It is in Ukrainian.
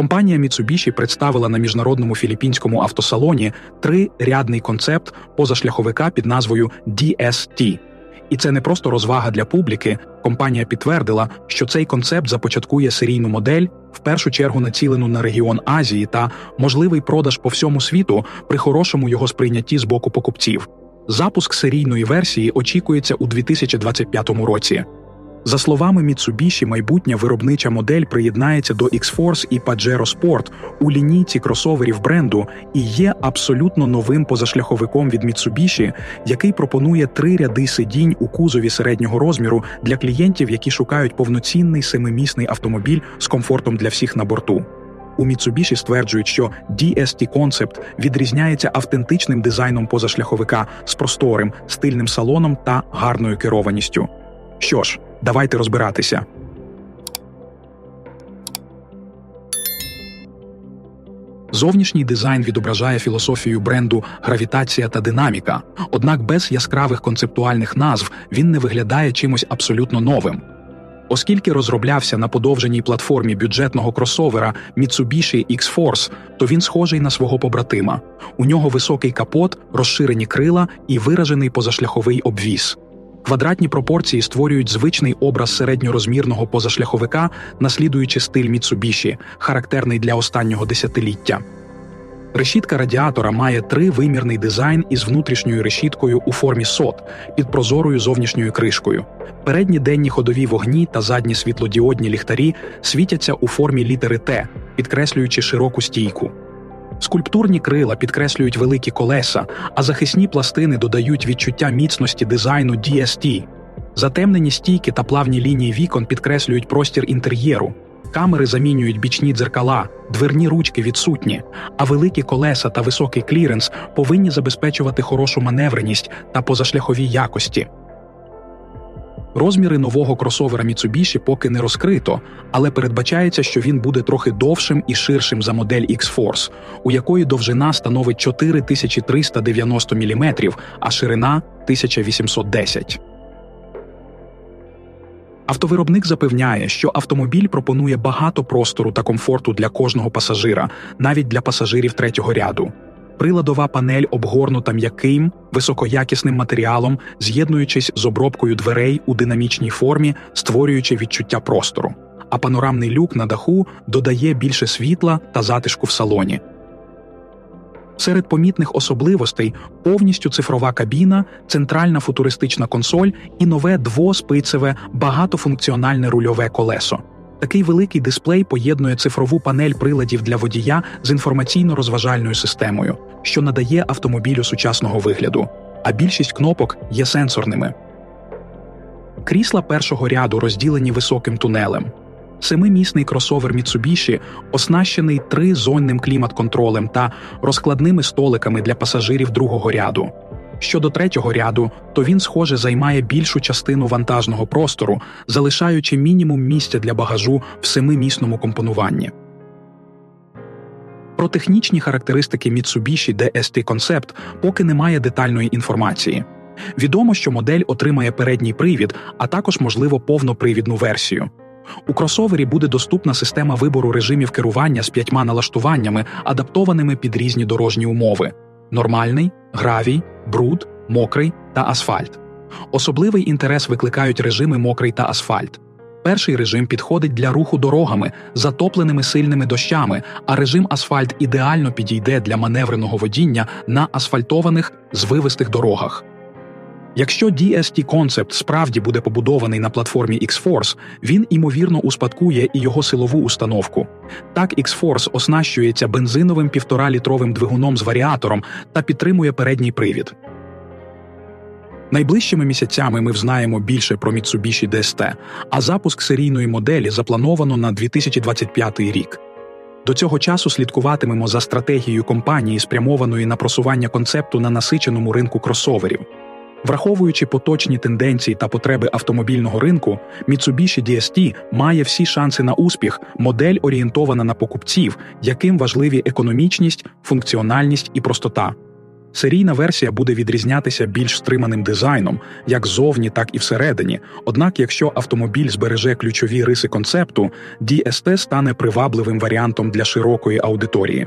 Компанія Mitsubishi представила на міжнародному філіппінському автосалоні трирядний концепт позашляховика під назвою DST. І це не просто розвага для публіки. Компанія підтвердила, що цей концепт започаткує серійну модель, в першу чергу націлену на регіон Азії та можливий продаж по всьому світу при хорошому його сприйнятті з боку покупців. Запуск серійної версії очікується у 2025 році. За словами Mitsubishi, майбутня виробнича модель приєднається до X-Force і Pajero Sport у лінійці кросоверів бренду і є абсолютно новим позашляховиком від Mitsubishi, який пропонує три ряди сидінь у кузові середнього розміру для клієнтів, які шукають повноцінний семимісний автомобіль з комфортом для всіх на борту. У Mitsubishi стверджують, що DST Concept відрізняється автентичним дизайном позашляховика з просторим, стильним салоном та гарною керованістю. Що ж, давайте розбиратися. Зовнішній дизайн відображає філософію бренду гравітація та динаміка, однак без яскравих концептуальних назв він не виглядає чимось абсолютно новим. Оскільки розроблявся на подовженій платформі бюджетного кросовера Mitsubishi X-Force, то він схожий на свого побратима. У нього високий капот, розширені крила і виражений позашляховий обвіз. Квадратні пропорції створюють звичний образ середньорозмірного позашляховика, наслідуючи стиль Mitsubishi, характерний для останнього десятиліття. Решітка радіатора має тривимірний дизайн із внутрішньою решіткою у формі сот під прозорою зовнішньою кришкою. Передні денні ходові вогні та задні світлодіодні ліхтарі світяться у формі літери Т, підкреслюючи широку стійку. Скульптурні крила підкреслюють великі колеса, а захисні пластини додають відчуття міцності дизайну DST. Затемнені стійки та плавні лінії вікон підкреслюють простір інтер'єру. Камери замінюють бічні дзеркала, дверні ручки відсутні, а великі колеса та високий кліренс повинні забезпечувати хорошу маневреність та позашляхові якості. Розміри нового кросовера Mitsubishi поки не розкрито, але передбачається, що він буде трохи довшим і ширшим за модель X-Force, у якої довжина становить 4390 мм, а ширина 1810 Автовиробник запевняє, що автомобіль пропонує багато простору та комфорту для кожного пасажира, навіть для пасажирів третього ряду. Приладова панель обгорнута м'яким, високоякісним матеріалом, з'єднуючись з обробкою дверей у динамічній формі, створюючи відчуття простору. А панорамний люк на даху додає більше світла та затишку в салоні. Серед помітних особливостей повністю цифрова кабіна, центральна футуристична консоль і нове двоспицеве багатофункціональне рульове колесо. Такий великий дисплей поєднує цифрову панель приладів для водія з інформаційно-розважальною системою, що надає автомобілю сучасного вигляду, а більшість кнопок є сенсорними. Крісла першого ряду розділені високим тунелем. Семимісний кросовер Mitsubishi оснащений тризонним клімат-контролем та розкладними столиками для пасажирів другого ряду. Щодо третього ряду, то він, схоже, займає більшу частину вантажного простору, залишаючи мінімум місця для багажу в семимісному компонуванні. Про технічні характеристики Mitsubishi DST Concept поки немає детальної інформації. Відомо, що модель отримає передній привід, а також, можливо, повнопривідну версію. У кросовері буде доступна система вибору режимів керування з п'ятьма налаштуваннями, адаптованими під різні дорожні умови нормальний, гравій, бруд, мокрий та асфальт. Особливий інтерес викликають режими мокрий та асфальт. Перший режим підходить для руху дорогами, затопленими сильними дощами, а режим асфальт ідеально підійде для маневреного водіння на асфальтованих звивистих дорогах. Якщо DST Concept справді буде побудований на платформі X-Force, він імовірно успадкує і його силову установку. Так, X-Force оснащується бензиновим півтора-літровим двигуном з варіатором та підтримує передній привід. Найближчими місяцями ми взнаємо більше про Mitsubishi DST, а запуск серійної моделі заплановано на 2025 рік. До цього часу слідкуватимемо за стратегією компанії, спрямованої на просування концепту на насиченому ринку кросоверів. Враховуючи поточні тенденції та потреби автомобільного ринку, Mitsubishi DST має всі шанси на успіх, модель орієнтована на покупців, яким важливі економічність, функціональність і простота. Серійна версія буде відрізнятися більш стриманим дизайном, як ззовні, так і всередині. Однак, якщо автомобіль збереже ключові риси концепту, DST стане привабливим варіантом для широкої аудиторії.